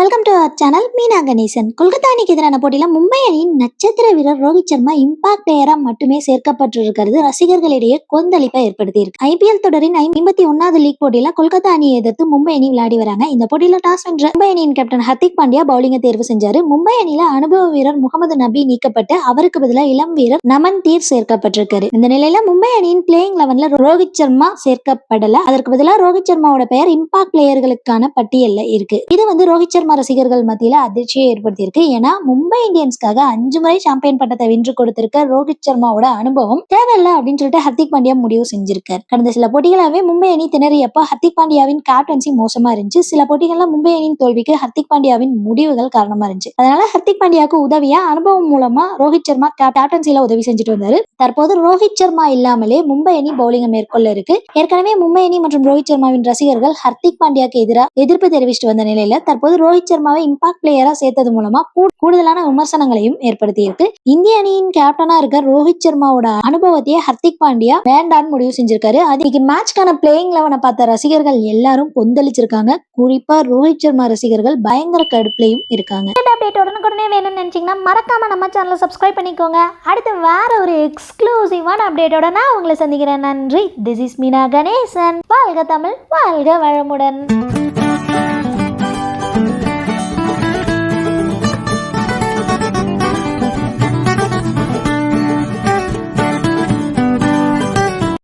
welcome to our channel Meena Ganesan Kolkata அணிக்கு எதிரான போட்டியில மும்பை அணியின் நட்சத்திர வீரர் ரோஹித் சர்மா இம்பாக்ட் பிளேயரா மட்டுமே சேர்க்கப்பட்டிருக்கிறது. ரசிகர்களிடையே கொந்தளிப்பை ஏற்படுத்தியிருக்கு. ஐபிஎல் தொடரின் ஐம்பத்தி ஒன்னாவது லீக் போட்டியில கொல்கத்தா அணியை எதிர்த்து மும்பை அணி விளையாடி வராங்க. இந்த போட்டியில டாஸ் வென்ற மும்பை அணியின் கேப்டன் ஹர்திக் பாண்டியா பவுலிங்கை தேர்வு செஞ்சாரு. மும்பை அணியில அனுபவ வீரர் முகமது நபி நீக்கப்பட்டு அவருக்கு பதிலாக இளம் வீரர் நமன் தீர் சேர்க்கப்பட்டிருக்காரு. இந்த நிலையில மும்பை அணியின் பிளேயிங் லெவன்ல ரோஹித் சர்மா சேர்க்கப்படல. அதற்கு பதிலாக ரோஹித் சர்மாவோட பெயர் இம்பாக்ட் பிளேயர்களுக்கான பட்டியல்ல இருக்கு. இது வந்து ரோஹித் சர்மா ரசிகர்கள் மத்தியில அதிர்ச்சியை ஏற்படுத்தியிருக்கு. ஏன்னா மும்பை இந்தியன்ஸ்க்காக அஞ்சு முறை சாம்பியன் பட்டத்தை வென்று கொடுத்திருக்க ரோஹித் சர்மாவோட அனுபவம் தேவையில்ல அப்படின்னு சொல்லிட்டு ஹர்திக் பாண்டியா முடிவு செஞ்சிருக்காரு. கடந்த சில போட்டிகளாவே மும்பை அணி திணறியப்ப ஹர்திக் பாண்டியாவின் கேப்டன்சி மோசமா இருந்துச்சு. சில போட்டிகள்ல மும்பை அணியின் தோல்விக்கு ஹர்திக் பாண்டியாவின் முடிவுகள் காரணமா இருந்துச்சு. அதனால ஹர்திக் பாண்டியாவுக்கு உதவியா அனுபவம் மூலமா ரோஹித் சர்மா கேப்டன்சில உதவி செஞ்சுட்டு வந்தாரு. தற்போது ரோஹித் சர்மா இல்லாமலே மும்பை அணி பவுலிங்கை மேற்கொள்ள இருக்கு. ஏற்கனவே மும்பை அணி மற்றும் ரோஹித் சர்மாவின் ரசிகர்கள் ஹர்திக் பாண்டியாக்கு எதிராக எதிர்ப்பு தெரிவிச்சிட்டு வந்த நிலையில தற்போது ரோஹித் சர்மாவை இம்பாக்ட் பிளேயரா சேர்த்தது மூலமா கூடுதலான விமர்சனங்களையும் ஏற்படுத்தி இருக்கு இந்திய அணியின் கேப்டனா இருக்க ரோஹித் சர்மாவோட அனுபவத்தையே ஹர்திக் பாண்டியா வேண்டான்னு முடிவு செஞ்சிருக்காரு. அதுக்கு மேட்ச்க்கான பிளேயிங் லெவனை பார்த்த ரசிகர்கள் எல்லாரும் கொந்தளிச்சிருக்காங்க. குறிப்பா ரோஹித் சர்மா ரசிகர்கள் பயங்கர கடுப்புலையும் இருக்காங்க. அப்டேட் உடனுக்குடனே வேணும்னு நினைச்சீங்கன்னா மறக்காம நம்ம சேனலை சப்ஸ்கிரைப் பண்ணிக்கோங்க. அடுத்து வேற ஒரு எக்ஸ்க்ளூசிவான அப்டேட்டோட நான் உங்களை சந்திக்கிறேன். நன்றி. This is Meena Ganesan. வாழ்க தமிழ் வாழ்க வளமுடன்.